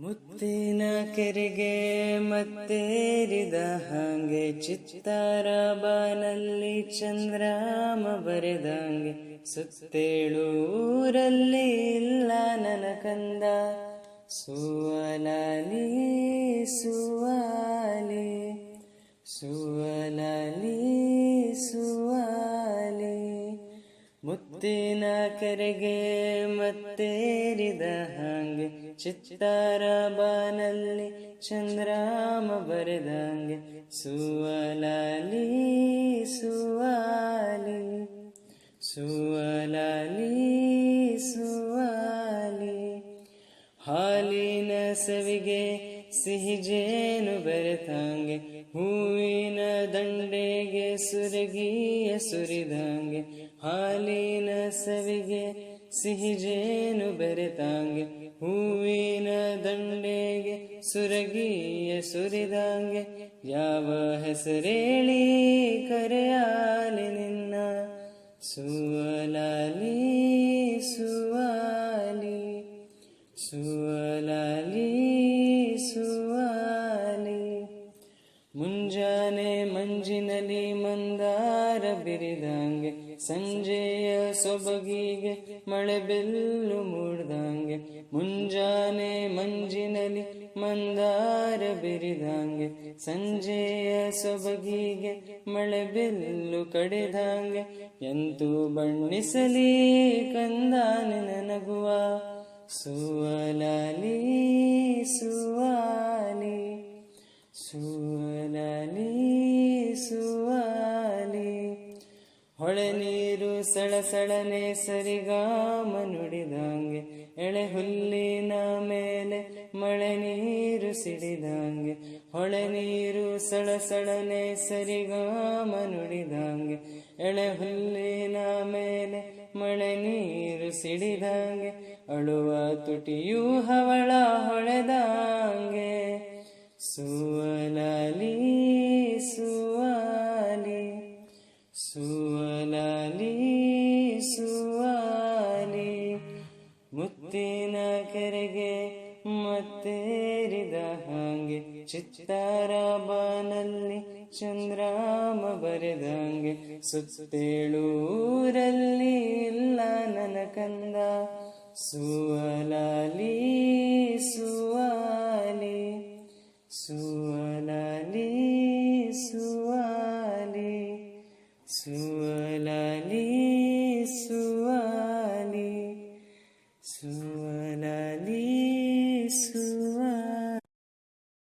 ಮುತ್ತಿನ ಕೆರೆಗೆ ಮತ್ತೇರಿದ ಹಾಗೆ ಚಿತ್ತಾರ ಬಾನಲ್ಲಿ ಚಂದ್ರಾಮ ಬರೆದಂಗೆ ಸುತ್ತೇಳೂರಲ್ಲಿ ಇಲ್ಲ ನನ ಕಂದ ಸುವಲಾಲಿ, ಸುವಾಲಿ ಸುವಲಾಲಿ ಮುತ್ತಿನ ಕೆರೆಗೆ ಮತ್ತೇರಿದ ಹಾಗೆ ಚಿತ್ತಾರ ಬಾನಲ್ಲಿ ಚಂದ್ರಾಮ ಬರೆದಂಗೆ ಸುವಲಾಲಿ ಸುವಾಲಿ ಸುವಲಾಲಿ ಸುವಾಲಿ ಹಾಲಿನ ಸವಿಗೆ ಸಿಹಿ ಜೇನು ಬೆರೆತಂಗೆ, ಹೂವಿನ ದಂಡೆಗೆ ಸುರಗಿಯ ಸುರಿದಂಗೆ, ಹಾಲಿನ ಸವಿಗೆ ಸಿಹಿ ಜೇನು ಬೆರೆತಂಗೆ, ಹೂವಿನ ದಂಡೆಗೆ ಸುರಗಿಯ ಸುರಿದಂಗೆ, ಯಾವ ಹೆಸರೇಳಿ ಕರೆಯಾಲಿ ನಿನ್ನ ಸುವಲಾಲಿ ಸುವಲಾಲಿ, ಸುವಾಲಿ, ಮುಂಜಾನೆ ಮಂಜಿನಲ್ಲಿ ಮಂದಾರ ಬಿರಿದಂಗೆ, ಸಂಜೆಯ ಸೊಬಗಿಗೆ ಮಳೆ ಬೆಲ್ಲು ಮೂಡ್ದಂಗೆ, ಮುಂಜಾನೆ ಮಂಜಿನಲ್ಲಿ ಮಂದಾರ ಬಿರಿದಂಗೆ, ಸಂಜೆಯ ಸೊಬಗಿಗೆ ಮಳೆ ಬೆಲ್ಲು ಕಡಿದಂಗೆ, ಎಂತೂ ಬಣ್ಣಿಸಲಿ ಕಂದಾನೆ ನನಗುವ ಸುವಲಾಲಿ ಸುವಲಾಲಿ ಸುವಾಲಿ, ಹೊಳೆ ನೀರು ಸಳಸಳನೆ ಸರಿಗಾಮ ನುಡಿದಂಗೆ, ಎಳೆ ಹುಲ್ಲಿನ ಮೇಲೆ ಮಳೆ ನೀರು ಸಿಡಿದಂಗೆ, ಹೊಳೆ ನೀರು ಸಳಸಳನೆ ಸರಿಗಾಮ ನುಡಿದಂಗೆ, ಎಳೆ ಹುಲ್ಲಿನ ಮೇಲೆ ಮಳೆ ನೀರು ಸಿಡಿದಂಗೆ, ಅಳುವ ತುಟಿಯೂ ಹವಳ ಹೊಳೆದಂಗೆ ಸುವಲಾಲಿ ಸುವಲಾಲಿ, ಸುವಾಲಿ, ಮುತ್ತಿನ ಕರೆಗೆ ಮತ್ತೇರಿದ ಹಾಗೆ ಚಿತ್ತಾರ ಬಾನಲ್ಲಿ ಚಂದ್ರಾಮ ಬರೆದಂಗೆ ಸುತ್ತೇಳೂರಲ್ಲಿ ಇಲ್ಲ ನನ್ನ ಕಂದ. ಸುವಲಾಲಿ, ಸುವಾಲಿ ಸುವಲಾಲಿ ಸುವಾಲಿ ಸುವಲಾಲಿ ಸುವಾಲಿ ಸುವಲಾಲಿ ಸು